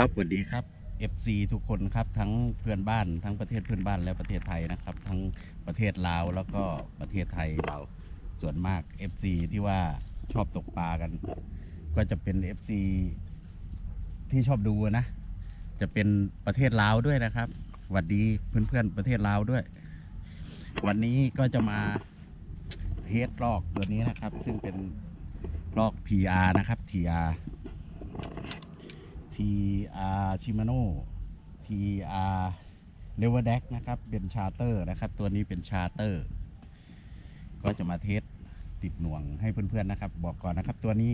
ครับสวัสดีครับ FC ทุกคนครับทั้งเพื่อนบ้านทั้งประเทศเพื่อนบ้านและประเทศไทยนะครับ ทั้งประเทศลาวแล้วก็ประเทศไทยเราส่วนมาก FC ที่ว่าชอบตกปลากัน ก็จะเป็น FC ที่ชอบดูนะ จะเป็นประเทศลาวด้วยนะครับสวัสดีเพื่อนๆประเทศลาวด้วย วันนี้ก็จะมาเทสลอกตัวนี้นะครับ ซึ่งเป็นลอก TR นะครับ TR TR Shimano TR l e v e r d e c k นะครับ เป็นชาร์เตอร์นะครับ ตัวนี้เป็นชาร์เตอร์ ก็จะมาเทสติดหน่วงให้เพื่อนๆนะครับ บอกก่อนนะครับ ตัวนี้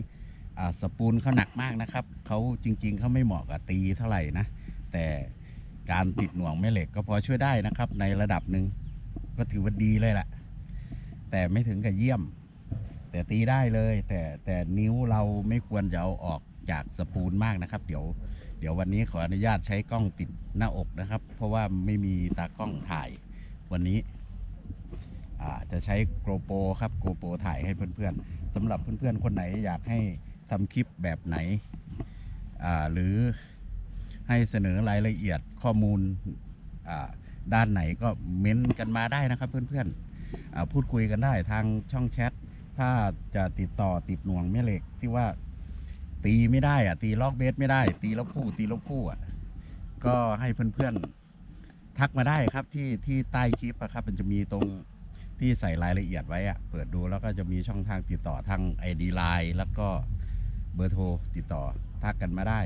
สปูลเขาหนักมากนะครับ เขาจริง ๆเขาไม่เหมาะกับตีเท่าไหร่นะ แต่การติดหน่วงแม่เหล็กก็พอช่วยได้นะครับ ในระดับหนึ่งก็ถือว่าดีเลยแหละ แต่ไม่ถึงกับเยี่ยม แต่ตีได้เลย แต่แต่นิ้วเราไม่ควรจะเอาออก จากสปูลมากนะครับ เดี๋ยว เดี๋ยววันนี้ขออนุญาตใช้กล้องติดหน้าอกนะครับ เพราะว่าไม่มีตากล้องถ่ายวันนี้จะใช้โกโปรครับโกโปรถ่ายให้เพื่อนๆสำหรับเพื่อนๆคนไหนอยากให้ทำคลิปแบบไหนหรือให้เสนอรายละเอียดข้อมูลด้านไหนก็เม้นต์กันมาได้นะครับเพื่อนๆอ่าพูดคุยกันได้ทางช่องแชท ถ้าจะติดต่อติดหน่วงแม่เหล็กที่ว่า ตีไม่ได้อะตีล็อกเบสไม่ได้ ตีแล้วคู่ตีแล้วคู่อะก็ให้เพื่อนๆทักมาได้ครับที่ที่ใต้คลิปอะครับ มันจะมีตรงที่ใส่รายละเอียดไว้อะเปิดดูแล้วก็จะมีช่องทางติดต่อทางไอดีไลน์แล้วก็เบอร์โทรติดต่อทักกันมาได้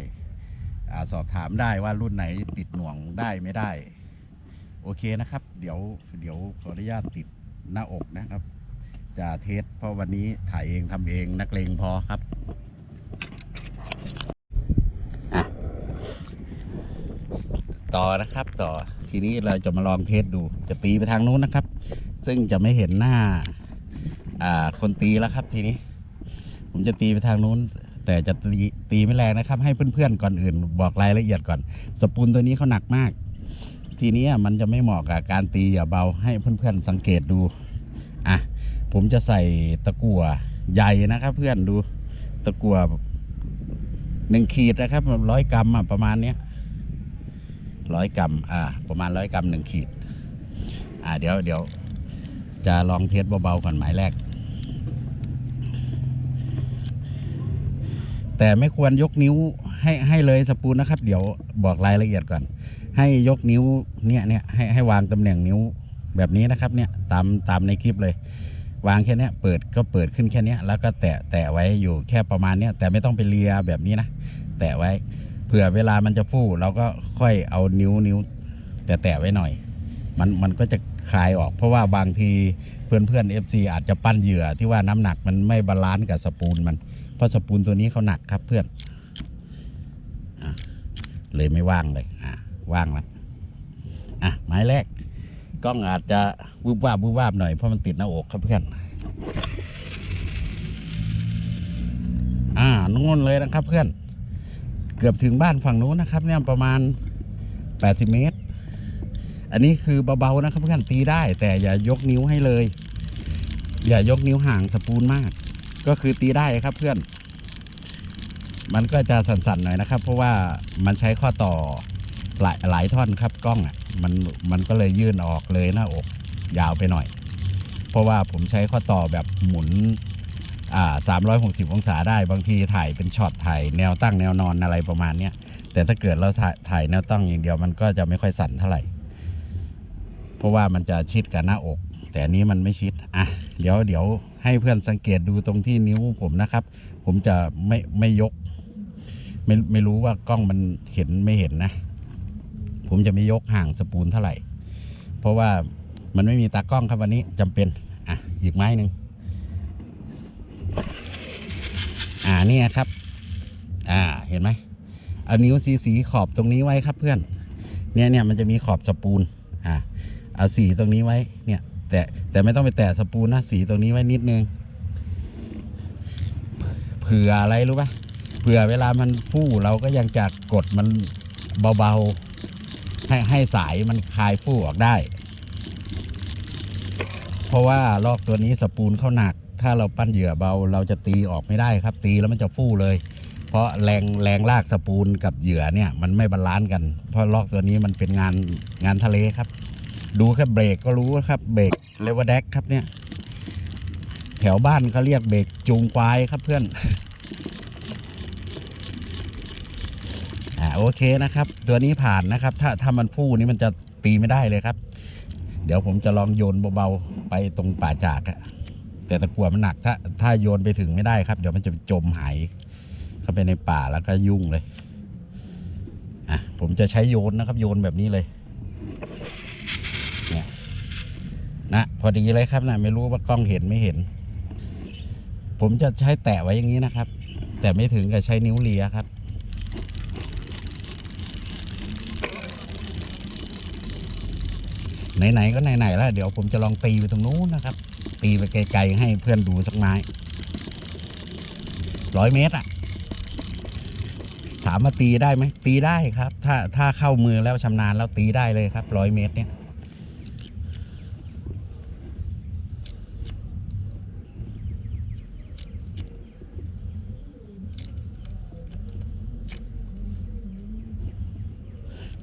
อาสอบถามได้ว่ารุ่นไหนติดหน่วงได้ไม่ได้ โอเคนะครับ เดี๋ยวเดี๋ยวขออนุญาตติดหน้าอกนะครับ จะเทสเพราะวันนี้ถ่ายเองทำเองนักเลงพอครับอะ ต่อนะครับต่อทีนี้เราจะมาลองเทสดู จะตีไปทางนู้นนะครับ ซึ่งจะไม่เห็นหน้า อ่า คนตีแล้วครับ ทีนี้ ผมจะตีไปทางนู้น แต่จะตีตีไม่แรงนะครับ ให้เพื่อนๆก่อนอื่น บอกรายละเอียดก่อน สปูลตัวนี้เขาหนักมาก ทีนี้มันจะไม่เหมาะกับการตีอย่าเบาให้เพื่อนๆสังเกตดูอะผมจะใส่ตะกั่วใหญ่นะครับ เพื่อนดูตะกั่วหนึ่งขีดนะครับร้อยกรัมอะประมาณเนี้ย ร้อยกรัมอ่าประมาณร้อยกรัมหนึ่งขีด อ่าเดี๋ยวเดี๋ยวจะลองเทสเบาๆก่อนหมายแรก แต่ไม่ควรยกนิ้วให้ให้เลยสปูลนะครับ เดี๋ยวบอกรายละเอียดก่อน ให้ยกนิ้วเนี่ยเนี่ยให้ให้วางตำแหน่งนิ้วแบบนี้นะครับเนี่ยตามตามในคลิปเลย วางแค่เนี้ยเปิดก็เปิดขึ้นแค่เนี้ยแล้วก็แตะแตะไว้อยู่แค่ประมาณเนี้ยแต่ไม่ต้องไปเลียแบบนี้นะ แตะไว้ เผื่อเวลามันจะฟู่เราก็ค่อยเอานิ้วนิ้วแตะแตะไว้หน่อย มันมันก็จะคลายออก เพราะว่าบางทีเพื่อนเพื่อนเอฟซีอาจจะปั้นเหยื่อที่ว่าน้ำหนักมันไม่บาลานซ์กับสปูลมันเพราะสปูลตัวนี้เขาหนักครับเพื่อนอะเลยไม่ว่างเลยอะว่างแล้วอะหมายแรกกล้องอาจจะวูบวาบวูบวาบหน่อยเพราะมันติดหน้าอกครับเพื่อนอ่านู่นเลยนะครับเพื่อน กือบถึงบ้านฝั่งนู้นนะครับ เนี่ยประมาณ 80 เมตร อันนี้คือเบาๆนะครับเพื่อนตีได้ แต่อย่ายกนิ้วให้เลย อย่ายกนิ้วห่างสปูลมาก ก็คือตีได้ครับเพื่อน มันก็จะสั่นๆหน่อยนะครับ เพราะว่ามันใช้ข้อต่อหลายหลายท่อนครับกล้องอะมันมันก็เลยยื่นออกเลยหน้าอก ยาวไปหน่อย เพราะว่าผมใช้ข้อต่อแบบหมุน อ่าสามร้อยหกสิบองศาได้บางทีถ่ายเป็นช็อตถ่ายแนวตั้งแนวนอนอะไรประมาณเนี้ยแต่ถ้าเกิดเราถ่ายแนวตั้งอย่างเดียวมันก็จะไม่ค่อยสั่นเท่าไหร่ เพราะว่ามันจะชิดกับหน้าอก แต่อันนี้มันไม่ชิดอะเดี๋ยวเดี๋ยวให้เพื่อนสังเกตดูตรงที่นิ้วผมนะครับ ผมจะไม่ไม่ยก ไม่ไม่รู้ว่ากล้องมันเห็นไม่เห็นนะ ผมจะไม่ยกห่างสปูลเท่าไหร่ เพราะว่ามันไม่มีตากล้องครับวันนี้จำเป็นอะอีกไม้หนึ่ง อ่าเนี่ยครับ อ่าเห็นไหมเอานิ้วสีสีขอบตรงนี้ไว้ครับเพื่อน เนี่ยเนี่ยมันจะมีขอบสปูลอ่าเอาสีตรงนี้ไว้ เนี่ย แต่แต่ไม่ต้องไปแตะสปูลนะสีตรงนี้ไว้นิดนึงเผื่ออะไรรู้ปะเผื่อเวลามันฟู่เราก็ยังจะกดมันเบาๆให้ให้สายมันคลายฟู่ออกได้ เพราะว่าลอกตัวนี้สปูลเข้าหนัก ถ้าเราปั้นเหยื่อเบาเราจะตีออกไม่ได้ครับ ตีแล้วมันจะฟู่เลย เพราะแรงแรงลากสปูนกับเหยื่อเนี่ยมันไม่บาลานซ์กัน เพราะลอกตัวนี้มันเป็นงานงานทะเลครับ ดูแค่เบรกก็รู้ครับเบรกเลเวอร์แดกครับเนี่ย แถวบ้านเขาเรียกเบรกจูงควายครับเพื่อนอ่าโอเคนะครับ ตัวนี้ผ่านนะครับ ถ้าถ้ามันฟู่นี่มันจะตีไม่ได้เลยครับ เดี๋ยวผมจะลองโยนเบาๆไปตรงป่าจากอะ แต่ตะกัวมันหนักถ้าถ้าโยนไปถึงไม่ได้ครับ เดี๋ยวมันจะจมหายเข้าไปในป่าแล้วก็ยุ่งเลยอะผมจะใช้โยนนะครับ โยนแบบนี้เลยเนี่ยนะพอดีเลยครับนะไม่รู้ว่ากล้องเห็นไม่เห็น ผมจะใช้แตะไว้อย่างนี้นะครับ แต่ไม่ถึงกับใช้นิ้วเลียครับไหนๆก็ไหนๆแล้วเดี๋ยวผมจะลองตีไปตรงนู้นนะครับ ตีไปไกลๆให้เพื่อนดูสักไม้ร้อยเมตรอะถามมาตีได้ไหมตีได้ครับ ถ้าถ้าเข้ามือแล้วชำนาญแล้วตีได้เลยครับร้อยเมตรเนี่ย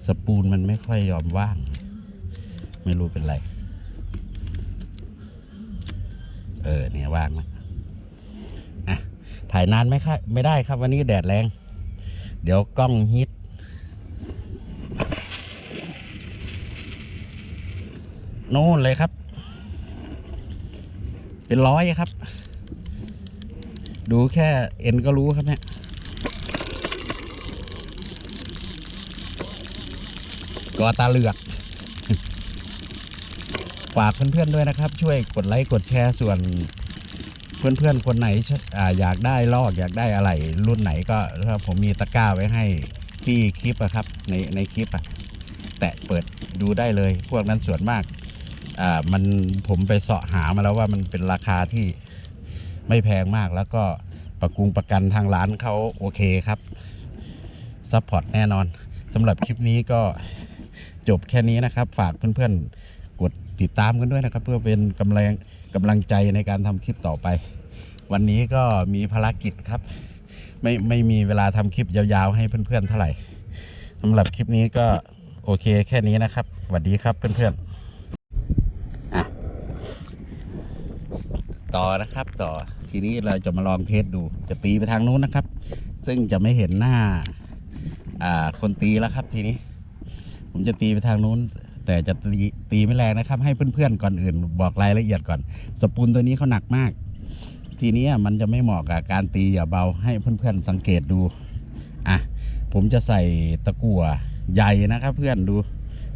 สปูนมันไม่ค่อยยอมว่าง ไม่รู้เป็นไร เออเนี่ยว่างแล้วอะถ่ายนานไหมครับไม่ได้ครับ วันนี้แดดแรง เดี๋ยวกล้องฮิตโน่นเลยครับ เป็นร้อยครับ ดูแค่เอ็นก็รู้ครับเนี่ยกอตาเหลือก ฝากเพื่อนๆด้วยนะครับ ช่วยกดไลค์กดแชร์ส่วนเพื่อนๆคนไหนออยากได้ลอกอยากได้อะไรรุ่นไหนก็ถ้าผมมีตะกร้าไว้ให้ที่คลิปอะครับในในคลิปอะแตะเปิดดูได้เลย พวกนั้นส่วนมากอ่ามันผมไปเสาะหามาแล้วว่ามันเป็นราคาที่ไม่แพงมากแล้วก็ประกุงประกันทางร้านเขาโอเคครับซัพพอร์ตแน่นอนสำหรับคลิปนี้ก็จบแค่นี้นะครับ ฝากเพื่อนๆ ติดตามกันด้วยนะครับ เพื่อเป็นกำลังกำลังใจในการทำคลิปต่อไป วันนี้ก็มีภารกิจครับ ไม่ไม่มีเวลาทำคลิปยาวๆ ให้เพื่อนๆเท่าไหร่สำหรับคลิปนี้ก็โอเคแค่นี้นะครับสวัสดีครับเพื่อนๆอะต่อนะครับ ต่อทีนี้เราจะมาลองเทสดู จะตีไปทางนู้นนะครับ ซึ่งจะไม่เห็นหน้า อ่า คนตีแล้วครับทีนี้ ผมจะตีไปทางนู้น แต่จะตีตีไม่แรงนะครับ ให้เพื่อนๆก่อนอื่น บอกรายละเอียดก่อน สปูนตัวนี้เขาหนักมาก ทีนี้มันจะไม่เหมาะกับการตีอย่าเบาให้เพื่อนๆสังเกตดูอะผมจะใส่ตะกั่วใหญ่นะครับ เพื่อนดู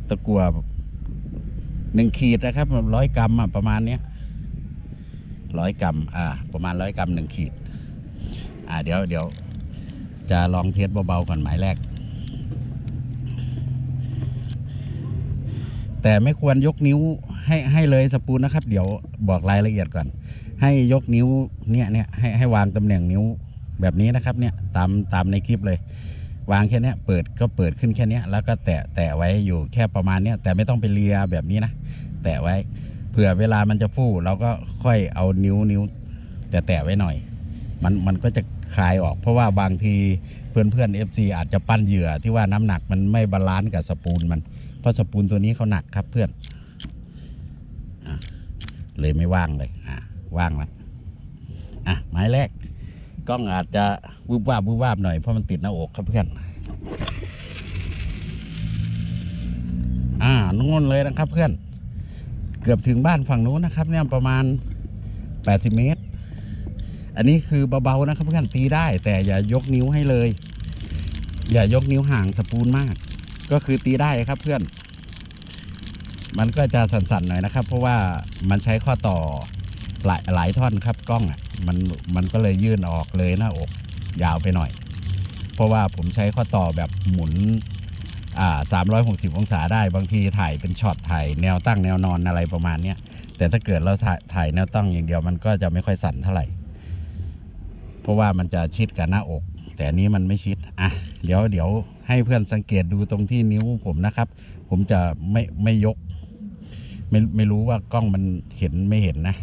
ตะกั่วหนึ่งขีดนะครับร้อยกรัมประมาณเนี้ยร้อยกรัมอ่า ประมาณร้อยกรัมหนึ่งขีด อ่า เดี๋ยวเดี๋ยวจะลองเทสเบาๆก่อนหมายแรก แต่ไม่ควรยกนิ้วให้ให้เลยสปูนนะครับ เดี๋ยวบอกรายละเอียดก่อน ให้ยกนิ้วเนี่ยเนี่ยให้ให้วางตำแหน่งนิ้วแบบนี้นะครับเนี่ยตามตามในคลิปเลย วางแค่เนี้ยเปิดก็เปิดขึ้นแค่เนี้ยแล้วก็แตะแตะไว้อยู่แค่ประมาณเนี้ยแต่ไม่ต้องไปเลียแบบนี้นะแตะไว้เผื่อเวลามันจะฟู่เราก็ค่อยเอานิ้วนิ้วแต่แตะไว้หน่อย มันมันก็จะคลายออก เพราะว่าบางทีเพื่อนเพื่อนเอฟซีอาจจะปั้นเหยื่อที่ว่าน้ำหนักมันไม่บาลานซ์กับสปูนมัน เพราะสปูนตัวนี้เขาหนักครับเพื่อนอเลยไม่ว่างเลย อะว่างแล้วอะหมายแรกกล้องอาจจะวูบวาบวูบวาบหน่อยเพราะมันติดหน้าอกครับเพื่อน อ่านู่นเลยนะครับเพื่อน เกือบถึงบ้านฝั่งนู้นนะครับ เนี่ยประมาณ80เมตร อันนี้คือเบาๆนะครับเพื่อนตีได้แต่อย่ายกนิ้วให้เลย อย่ายกนิ้วห่างสปูนมาก ก็คือตีได้ครับเพื่อน มันก็จะสั่นๆหน่อยนะครับ เพราะว่ามันใช้ข้อต่อหลายหลายท่อนครับกล้องอะมันมันก็เลยยื่นออกเลยหน้าอกยาวไปหน่อย เพราะว่าผมใช้ข้อต่อแบบหมุนอ่า360 องศาได้บางทีถ่ายเป็นช็อตถ่ายแนวตั้งแนวนอนอะไรประมาณเนี้ยแต่ถ้าเกิดเราถ่ายายแนวตั้งอย่างเดียวมันก็จะไม่ค่อยสั่นเท่าไหร่ เพราะว่ามันจะชิดกับหน้าอก แต่อันนี้มันไม่ชิดอะเดี๋ยวเดี๋ยวให้เพื่อนสังเกตดูตรงที่นิ้วผมนะครับ ผมจะไม่ไม่ยก ไม่ไม่รู้ว่ากล้องมันเห็นไม่เห็นนะ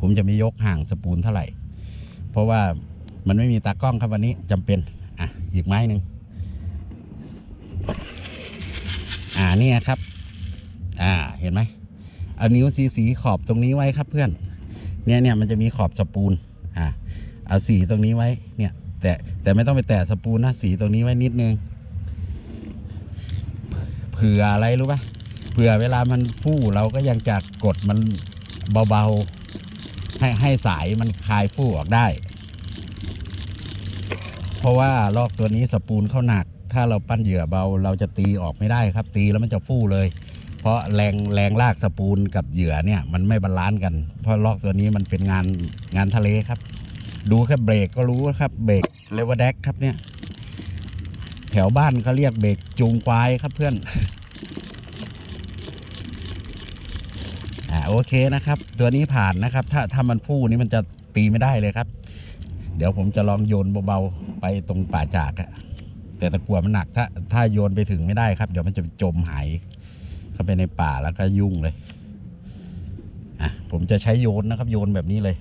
ผมจะไม่ยกห่างสปูนเท่าไหร่ เพราะว่ามันไม่มีตากล้องครับวันนี้จำเป็นอะอีกไม้หนึ่งอ่านี่ครับ อ่าเห็นไหมเอานิ้วสีสีขอบตรงนี้ไว้ครับเพื่อน เนี่ยเนี่ยมันจะมีขอบสปูนอ่าเอาสีตรงนี้ไว้เนี่ย แต่แต่ไม่ต้องไปแตะสปูนนะสีตรงนี้ไว้นิดนึงเผื่ออะไรรู้ปะเผื่อเวลามันฟู่เราก็ยังจะกดมันเบาๆให้ให้สายมันคลายฟู่ออกได้ เพราะว่าลอกตัวนี้สปูนเข้าหนัก ถ้าเราปั้นเหยื่อเบาเราจะตีออกไม่ได้ครับ ตีแล้วมันจะฟู่เลย เพราะแรงแรงลากสปูนกับเหยื่อเนี่ย มันไม่บาลานซ์กัน เพราะลอกตัวนี้มันเป็นงานงานทะเลครับ ดูแค่เบรกก็รู้ครับเบรก เลวอร์แดกครับเนี่ย แถวบ้านเขาเรียกเบรกจูงควายครับเพื่อน อ่าโอเคนะครับ ตัวนี้ผ่านนะครับ ถ้าถ้ามันฟู่นี่มันจะตีไม่ได้เลยครับ เดี๋ยวผมจะลองโยนเบาๆไปตรงป่าจากอะแต่ตะกัวมันหนักถ้าถ้าโยนไปถึงไม่ได้ครับ เดี๋ยวมันจะจมหายเข้าไปในป่าแล้วก็ยุ่งเลย อะผมจะใช้โยนนะครับ โยนแบบนี้เลย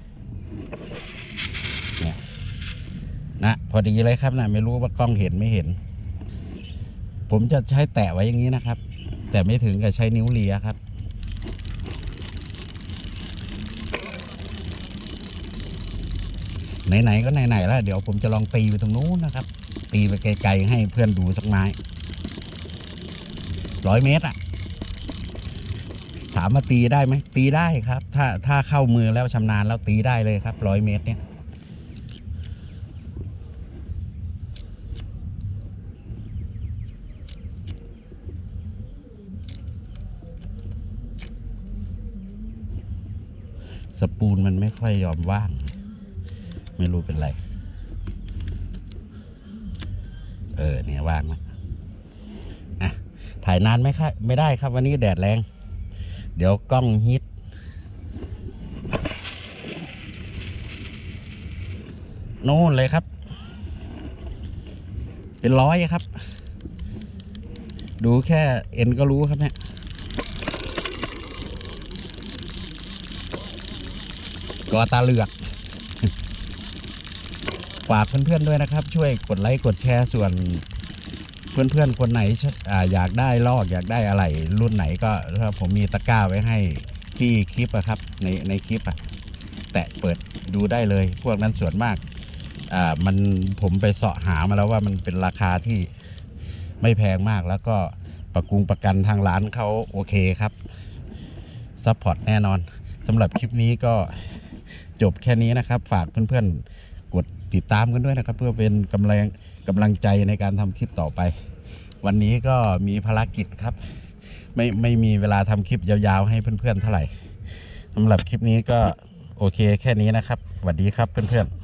นะพอดีเลยครับนะไม่รู้ว่ากล้องเห็นไม่เห็น ผมจะใช้แตะไว้อย่างนี้นะครับ แต่ไม่ถึงกับใช้นิ้วเลียครับ ไหนๆก็ไหนๆแล้วเดี๋ยวผมจะลองตีไปตรงนู้นนะครับ ตีไปไกลๆให้เพื่อนดูสักไม้ร้อยเมตรอะถามมาตีได้ไหมตีได้ครับ ถ้าถ้าเข้ามือแล้วชำนาญแล้วตีได้เลยครับร้อยเมตรเนี่ย ส ปูนมันไม่ค่อยยอมว่าง ไม่รู้เป็นไร เออ เนี่ยว่างแล้วอะถ่ายนานไหมครับไม่ได้ครับ วันนี้แดดแรง เดี๋ยวกล้องฮิตโน่นเลยครับ เป็นร้อยครับ ดูแค่เอ็นก็รู้ครับเนี่ย กอตาเหลือก ฝากเพื่อนๆด้วยนะครับ ช่วยกดไลค์กดแชร์ส่วน เพื่อนๆคนไหนออยากได้ลอกอยากได้อะไร รุ่นไหนก็ถ้าผมมีตะกร้าไว้ให้ที่คลิปอะครับ ในในคลิปอะแตะเปิดดูได้เลย พวกนั้นส่วนมากอ่ามันผมไปเสาะหามาแล้วว่ามันเป็นราคาที่ไม่แพงมากแล้วก็ประกุงประกันทางร้านเขาโอเคครับซัพพอร์ตแน่นอนสำหรับคลิปนี้ก็ จบแค่นี้นะครับ ฝากเพื่อนๆ กดติดตามกันด้วยนะครับ เพื่อเป็นกำลังกำลังใจในการทำคลิปต่อไป วันนี้ก็มีภารกิจครับ ไม่ไม่มีเวลาทำคลิปยาวๆ ให้เพื่อนๆเท่าไหร่สำหรับคลิปนี้ก็โอเคแค่นี้นะครับสวัสดีครับเพื่อนๆ